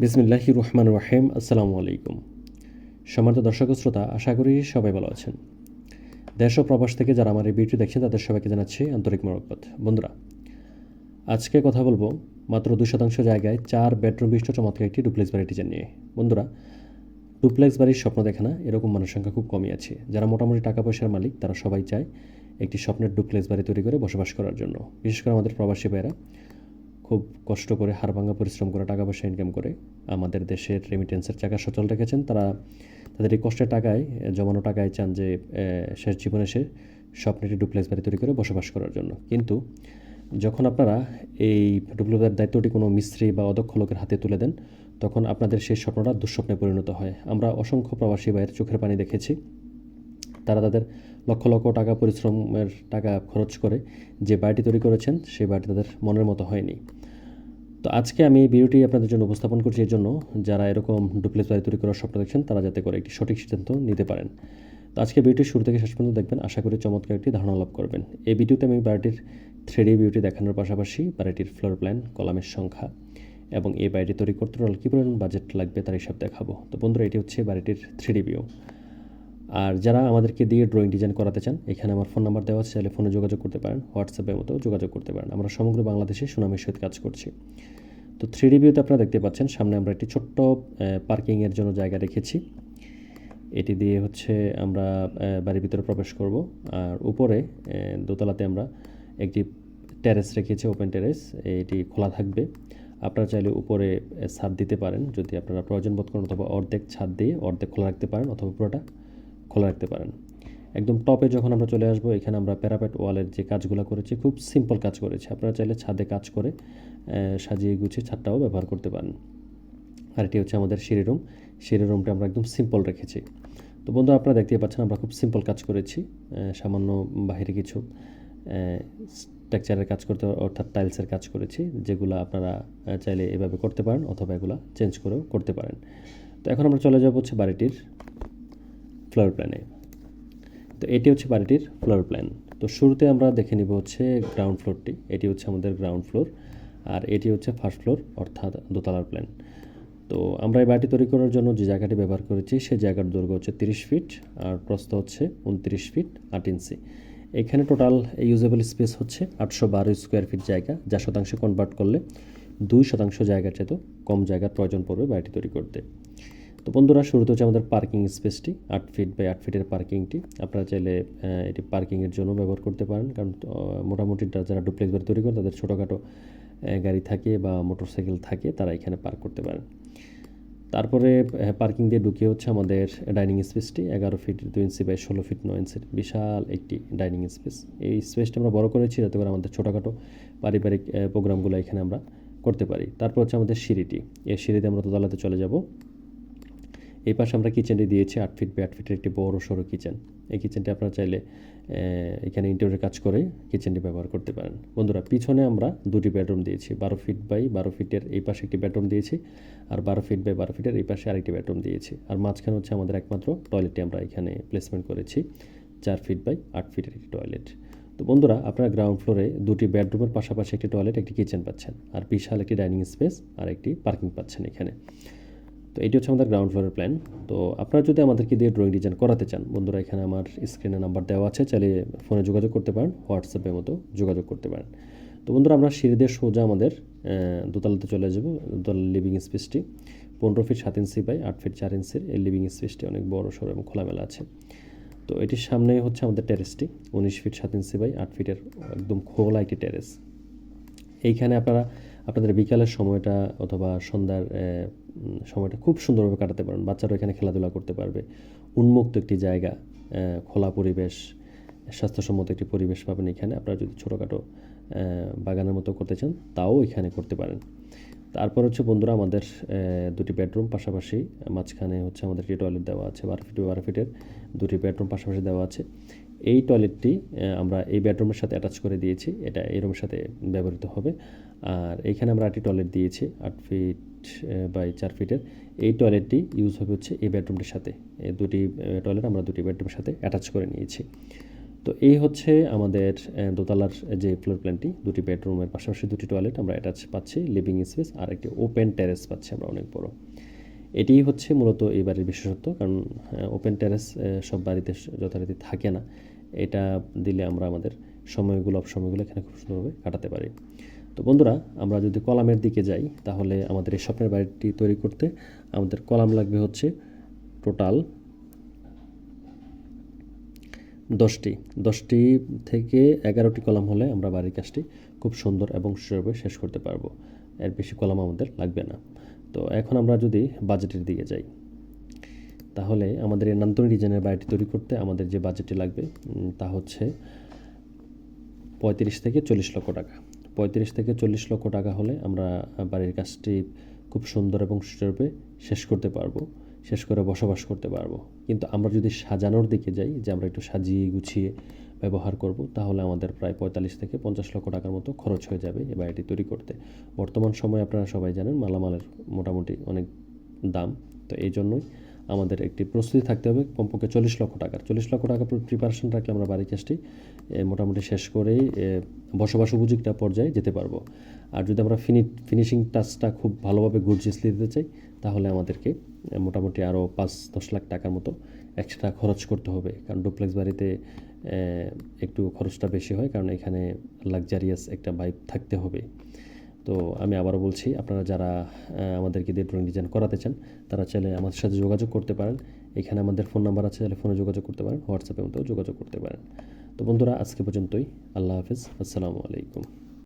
বিসমিল্লাহি রহমান রাহিম, আসসালামু আলাইকুম। সম্মানিত দর্শক শ্রোতা, আশা করি সবাই ভালো আছেন। দেশ ও প্রবাস থেকে যারা আমার এই ভিডিও দেখছেন, তাদের সবাইকে জানাচ্ছি আন্তরিক মরকবাদ বন্ধুরা, আজকে কথা বলব মাত্র দুই শতাংশ জায়গায় চার বেডরুম বিশিষ্ট চমৎকার একটি ডুপ্লেক্স বাড়ি ডিজাইন নিয়ে। বন্ধুরা, ডুপ্লেক্স বাড়ির স্বপ্ন দেখে না, এরকম মানুষের সংখ্যা খুব কমই আছে। যারা মোটামুটি টাকা পয়সার মালিক, তারা সবাই চায় একটি স্বপ্নের ডুপ্লেক্স বাড়ি তৈরি করে বসবাস করার জন্য। বিশেষ করে আমাদের প্রবাসী ভাইয়েরা খুব কষ্ট করে হাড়ভাঙ্গা পরিশ্রম করে টাকা পয়সা ইনকাম করে আমাদের দেশের রেমিটেন্সের চাকা সচল রেখেছেন। তারা তাদের এই কষ্টের টাকায়, জমানো টাকায় চান যে শেষ জীবনে সে স্বপ্নের একটি ডুপ্লেক্স বাড়ি তৈরি করে বসবাস করার জন্য। কিন্তু যখন আপনারা এই ডুপ্লেক্সের দায়িত্বটি কোনো মিস্ত্রি বা অদক্ষ লোকের হাতে তুলে দেন, তখন আপনাদের সেই স্বপ্নটা দুঃস্বপ্নে পরিণত হয়। আমরা অসংখ্য প্রবাসী ভাইয়ের চোখের পানি দেখেছি। তারা তাদের লক্ষ লক্ষ টাকা পরিশ্রমের টাকা খরচ করে যে বাড়িটি তৈরি করেছেন, সেই বাড়িটি তাদের মনের মতো হয়নি। তো আজকে আমি এই ভিডিওটি আপনাদের জন্য উপস্থাপন করছি এর জন্য যারা এরকম ডুপ্লেক্স বাড়ি তৈরি করার স্বপ্ন দেখছেন, তারা যাতে করে একটি সঠিক সিদ্ধান্ত নিতে পারেন। তো আজকে ভিডিওটি শুরু থেকে শেষ পর্যন্ত দেখবেন, আশা করি চমৎকার একটি ধারণা লাভ করবেন। এই ভিডিওতে আমি বাড়িটির থ্রি ভিউটি দেখানোর পাশাপাশি বাড়িটির ফ্লোর প্ল্যান কলামের সংখ্যা এবং এই বাড়িটি তৈরি করতে কী পরিমাণ বাজেট লাগবে তার হিসাব দেখাবো। তো বন্ধুরা, এটি হচ্ছে বাড়িটির থ্রি ভিউ আর যারা আমাদেরকে দিয়ে ড্রয়িং ডিজাইন করাতে চান, এখানে আমার ফোন নাম্বার দেওয়া আছে, চাইলে ফোনে যোগাযোগ করতে পারেন হোয়াটসঅ্যাপের মতো যোগাযোগ করতে পারেন। আমরা সমগ্র বাংলাদেশে সুনামের সহিত কাজ করছি। তো থ্রি ডি ভিউতে আপনারা দেখতে পাচ্ছেন, সামনে আমরা একটি ছোট্ট পার্কিংয়ের জন্য জায়গা রেখেছি। এটি দিয়ে হচ্ছে আমরা বাড়ির ভিতরে প্রবেশ করব। আর উপরে দোতলাতে আমরা একটি টেরেস রেখেছি ওপেন টেরেস এটি খোলা থাকবে। আপনারা চাইলে উপরে ছাদ দিতে পারেন, যদি আপনারা প্রয়োজন বোধ করেন, অথবা অর্ধেক ছাদ দিয়ে অর্ধেক খোলা রাখতে পারেন, অথবা পুরোটা। খোলা রাখতে পারেন। একদম টপে যখন আমরা চলে আসব, এখানে আমরা প্যারাপেট ওয়ালের যে কাজগুলো করেছি, খুব সিম্পল কাজ করেছি। আপনারা চাইলে ছাদে কাজ করে সাজিয়ে গুছিয়ে ছাদটাও ব্যবহার করতে পারেন। আর এটি হচ্ছে আমাদের সিঁড়ি রুম। সিঁড়ি রুমটা আমরা একদম সিম্পল রেখেছি। তো বন্ধু আপনারা দেখতেই পাচ্ছেন আমরা খুব সিম্পল কাজ করেছি। সামান্য বাহিরে কিছু স্ট্রাকচারের কাজ করতে, অর্থাৎ টাইলসের কাজ করেছি, যেগুলো আপনারা চাইলে এভাবে করতে পারেন, অথবা এগুলো চেঞ্জ করেও করতে পারেন। তো এখন আমরা চলে যাব হচ্ছে বাড়িটির ফ্লোর প্ল্যানে তো এটি হচ্ছে বাড়িটির ফ্লোর প্ল্যান তো শুরুতে আমরা দেখে নিব হচ্ছে গ্রাউন্ড ফ্লোরটি এটি হচ্ছে আমাদের গ্রাউন্ড ফ্লোর আর এটি হচ্ছে ফার্স্ট ফ্লোর অর্থাৎ দোতলার প্ল্যান তো আমরা এই বাড়িটি তৈরি করার জন্য যে জায়গাটি ব্যবহার করেছি, সেই জায়গার দৈর্ঘ্য হচ্ছে তিরিশ ফিট আর প্রস্থ হচ্ছে উনত্রিশ ফিট আট ইঞ্চি। এখানে টোটাল ইউজেবল স্পেস হচ্ছে আটশো বারো স্কোয়ার ফিট জায়গা, যা শতাংশে কনভার্ট করলে দুই শতাংশ জায়গার চেয়ে কম জায়গার প্রয়োজন পড়বে বাড়িটি তৈরি করতে। তো বন্ধুরা, শুরুতে হচ্ছে আমাদের পার্কিং স্পেসটি আট ফিট বাই আট ফিটের পার্কিংটি আপনারা চাইলে এটি পার্কিংয়ের জন্য ব্যবহার করতে পারেন। কারণ মোটামুটি যারা ডুপ্লেক্স বাড়ি তৈরি করে, তাদের ছোটোখাটো গাড়ি থাকে বা মোটরসাইকেল থাকে, তারা এখানে পার্ক করতে পারেন। তারপরে পার্কিং দিয়ে ঢুকে হচ্ছে আমাদের ডাইনিং স্পেসটি এগারো ফিট দুই ইঞ্চি বাই ষোলো ফিট নয় ইঞ্চির বিশাল একটি ডাইনিং স্পেস এই স্পেসটা আমরা বড় করেছি, যাতে করে আমাদের ছোটোখাটো পারিবারিক প্রোগ্রামগুলো এখানে আমরা করতে পারি। তারপর হচ্ছে আমাদের সিঁড়িটি। এই সিঁড়িতে আমরা দোতলাতে চলে যাব। এই পাশে আমরা কিচেনটি দিয়েছি, আট ফিট বাই আট ফিটের একটি বড় সড়ো কিচেন। এই কিচেনটি আপনারা চাইলে এখানে ইন্টেরিয়র কাজ করে কিচেনটি ব্যবহার করতে পারেন। বন্ধুরা, পিছনে আমরা দুটি বেডরুম দিয়েছি, বারো ফিট বাই বারো ফিটের এই পাশে একটি বেডরুম দিয়েছি আর বারো ফিট বাই বারো ফিটের এই পাশে আরেকটি বেডরুম দিয়েছি। আর মাঝখানে হচ্ছে আমাদের একমাত্র টয়লেটটি আমরা এখানে প্লেসমেন্ট করেছি, চার ফিট বাই আট ফিটের একটি টয়লেট তো বন্ধুরা, আপনারা গ্রাউন্ড ফ্লোরে দুটি বেডরুমের পাশাপাশি একটি টয়লেট একটি কিচেন পাচ্ছেন। আর বিশাল একটি ডাইনিং স্পেস আর একটি পার্কিং পাচ্ছেন এখানে। তো এটি হচ্ছে আমাদের গ্রাউন্ড ফ্লোরের প্ল্যান তো আপনারা যদি আমাদেরকে দিয়ে ড্রয়িং ডিজাইন করাতে চান, বন্ধুরা, এখানে আমার স্ক্রিনে নাম্বার দেওয়া আছে, চাইলে ফোনে যোগাযোগ করতে পারেন হোয়াটসঅ্যাপের মতো যোগাযোগ করতে পারেন। তো বন্ধুরা, আমরা সিঁড়ি দিয়ে সোজা আমাদের দোতলাতে চলে যাব, দোতলার লিভিং স্পেসটি পনেরো ফিট সাত ইঞ্চি বাই আট ফিট চার ইঞ্চির এই লিভিং স্পেসটি অনেক বড় সড়ো এবং খোলামেলা আছে। তো এটির সামনে হচ্ছে আমাদের টেরেসটি উনিশ ফিট সাত ইঞ্চি বাই আট ফিটের একদম খোলা একটি টেরেস এইখানে আপনারা, আপনাদের বিকালের সময়টা অথবা সন্ধ্যার সময়টা খুব সুন্দরভাবে কাটাতে পারেন। বাচ্চারা এখানে খেলাধুলা করতে পারবে। উন্মুক্ত একটি জায়গা খোলা পরিবেশ, স্বাস্থ্যসম্মত একটি পরিবেশ পাবেন এখানে। আপনারা যদি ছোটোখাটো বাগানের মতো করতে চান, তাও এখানে করতে পারেন। তারপর হচ্ছে বন্ধুরা আমাদের দুটি বেডরুম পাশাপাশি, মাঝখানে হচ্ছে আমাদের একটি টয়লেট দেওয়া আছে, বারো ফিট বারো ফিটের দুটি বেডরুম পাশাপাশি দেওয়া আছে। এই টয়লেটটি আমরা এই বেডরুমের সাথে অ্যাটাচ করে দিয়েছি, এটা এই রুমের সাথে ব্যবহৃত হবে। আর এইখানে আমরা একটি টয়লেট দিয়েছি, আট ফিট বাই চার ফিটের এই টয়লেটটি ইউজ হবে হচ্ছে এই বেডরুমটির সাথে। এই দুটি টয়লেট আমরা দুটি বেডরুমের সাথে অ্যাটাচ করে নিয়েছি। তো এই হচ্ছে আমাদের দোতলার যে ফ্লোর প্ল্যানটি দুটি বেডরুমের পাশাপাশি দুটি টয়লেট আমরা অ্যাটাচ পাচ্ছি লিভিং স্পেস আর একটি ওপেন টেরেস পাচ্ছি আমরা অনেক বড়। এটিই হচ্ছে মূলত এই বাড়ির বিশেষত্ব, কারণ ওপেন টেরেস সব বাড়িতে যথারীতি থাকে না। এটা দিলে আমরা আমাদের সময়গুলো সময়গুলো এখানে খুব সুন্দরভাবে কাটাতে পারি। তো বন্ধুরা, আমরা যদি কলামের দিকে যাই, তাহলে আমাদের এই স্বপ্নের বাড়িটি তৈরি করতে আমাদের কলাম লাগবে হচ্ছে টোটাল দশটি। দশটি থেকে এগারোটি কলাম হলে আমরা বাড়ির কাজটি খুব সুন্দর এবং সুন্দরভাবে শেষ করতে পারব। এর বেশি কলাম আমাদের লাগবে না। তো এখন আমরা যদি বাজেটের দিকে যাই, তাহলে আমাদের এই নান্তনি ডিজাইনের বাড়িটি তৈরি করতে আমাদের যে বাজেটটি লাগবে তা হচ্ছে পঁয়ত্রিশ থেকে চল্লিশ লক্ষ টাকা। পঁয়ত্রিশ থেকে চল্লিশ লক্ষ টাকা হলে আমরা বাড়ির কাজটি খুব সুন্দর এবং সুন্দরভাবে শেষ করতে পারব। শেষ করে বসবাস করতে পারব। কিন্তু আমরা যদি সাজানোর দিকে যাই, যে আমরা একটু সাজিয়ে গুছিয়ে ব্যবহার করব, তাহলে আমাদের প্রায় পঁয়তাল্লিশ থেকে পঞ্চাশ লক্ষ টাকার মতো খরচ হয়ে যাবে এই বাড়িটি তৈরি করতে। বর্তমান সময়ে আপনারা সবাই জানেন মালামালের মোটামুটি অনেক দাম। তো এই জন্যই আমাদের একটি প্রস্তুতি থাকতে হবে কমপক্ষে চল্লিশ লক্ষ টাকার। চল্লিশ লক্ষ টাকা প্রিপারেশন রাখলে আমরা বাড়ি কাজটি মোটামুটি শেষ করেই বসবাস উপযুক্ত পর্যায়ে যেতে পারব। আর যদি আমরা ফিনি ফিনিশিং টাচটা খুব ভালোভাবে গুডজিসলি দিতে চাই তাহলে আমাদেরকে মোটামুটি আরও পাঁচ, দশ লাখ টাকার মতো এক্সট্রা খরচ করতে হবে। কারণ ডুপ্লেক্স বাড়িতে একটু খরচটা বেশি হয়, কারণ এখানে লাক্সারিয়াস একটা বাইক থাকতে হবে। তো আমি আবারও বলছি, আপনারা যারা আমাদেরকে দিয়ে ড্রয়িং ডিজাইন করাতে চান, তারা চাইলে আমাদের সাথে যোগাযোগ করতে পারেন। এখানে আমাদের ফোন নাম্বার আছে তাহলে ফোনে যোগাযোগ করতে পারেন, হোয়াটসঅ্যাপের মধ্যেও যোগাযোগ করতে পারেন। তো বন্ধুরা, আজকে পর্যন্তই। আল্লাহ হাফিজ। আসসালামু আলাইকুম।